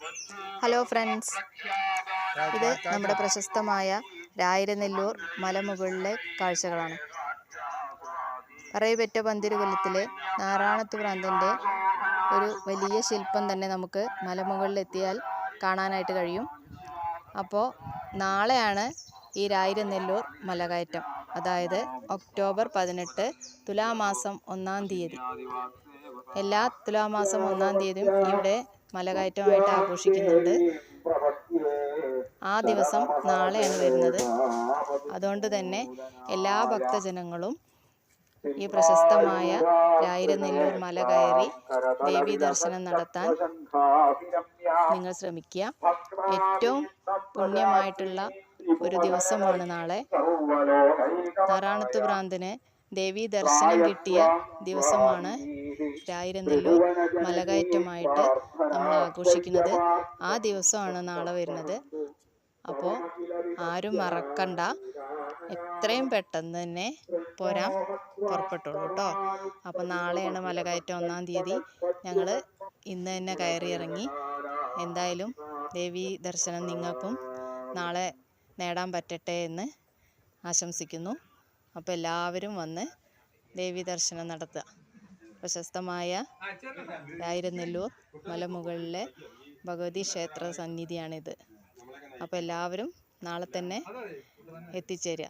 Hello friends ഇത് നമ്മുടെ പ്രശസ്തമായ രായിരനെല്ലൂർ മലമുകളിലെ കാഴ്ചകളാണ്. പറയപെറ്റ പന്തിരുകൊല്ലത്തിലെ നാറാണത്ത് പ്രാന്തന്റെ ഒരു വലിയ ശില്പം തന്നെ നമുക്ക് മലമുകളിലെത്തിയാൽ കാണാനായിട്ട് കഴിയും. അപ്പോൾ നാളെയാണ് ഈ രായിരനെല്ലൂർ മലകയറ്റം. അതായത് ഒക്ടോബർ പതിനെട്ട് തുലാമാസം ഒന്നാം തീയതി. എല്ലാ തുലാമാസം ഒന്നാം തീയതിയും ഇവിടെ മലകയറ്റമായിട്ട് ആഘോഷിക്കുന്നുണ്ട്. ആ ദിവസം നാളെയാണ് വരുന്നത്. അതുകൊണ്ട് തന്നെ എല്ലാ ഭക്തജനങ്ങളും ഈ പ്രശസ്തമായ രായിരനെല്ലൂർ മല കയറി ദേവി ദർശനം നടത്താൻ നിങ്ങൾ ശ്രമിക്കുക. ഏറ്റവും പുണ്യമായിട്ടുള്ള ഒരു ദിവസമാണ് നാളെ. നാറാണത്ത് ഭ്രാന്തന് ദേവീ ദർശനം കിട്ടിയ ദിവസമാണ് രായിരനെല്ലൂർ മലകയറ്റമായിട്ട് നമ്മൾ ആഘോഷിക്കുന്നത്. ആ ദിവസമാണ് നാളെ വരുന്നത്. അപ്പോൾ ആരും മറക്കണ്ട. എത്രയും പെട്ടെന്ന് തന്നെ പോരാൻ പുറപ്പെട്ടുള്ളൂ കേട്ടോ. അപ്പോൾ നാളെയാണ് മലകയറ്റം ഒന്നാം തീയതി. ഞങ്ങൾ ഇന്ന് തന്നെ കയറി ഇറങ്ങി. എന്തായാലും ദേവി ദർശനം നിങ്ങൾക്കും നാളെ നേടാൻ പറ്റട്ടെ എന്ന് ആശംസിക്കുന്നു. അപ്പോൾ എല്ലാവരും വന്ന് ദേവി ദർശനം നടത്തുക. പ്രശസ്തമായ ആയിരുന്നല്ലൂർ മലമുകളിലെ ഭഗവതി ക്ഷേത്ര സന്നിധിയാണിത്. അപ്പോൾ എല്ലാവരും നാളെ തന്നെ എത്തിച്ചേരുക.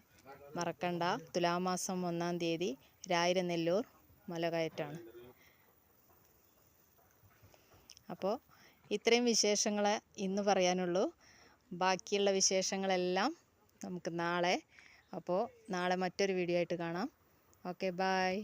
മറക്കണ്ട തുലാമാസം ഒന്നാം തീയതി രായിരനെല്ലൂർ മലകയറ്റാണ്. അപ്പോൾ ഇത്രയും വിശേഷങ്ങൾ ഇന്ന് പറയാനുള്ളൂ. ബാക്കിയുള്ള വിശേഷങ്ങളെല്ലാം നമുക്ക് നാളെ അപ്പോൾ നാളെ മറ്റൊരു വീഡിയോ ആയിട്ട് കാണാം. Okay bye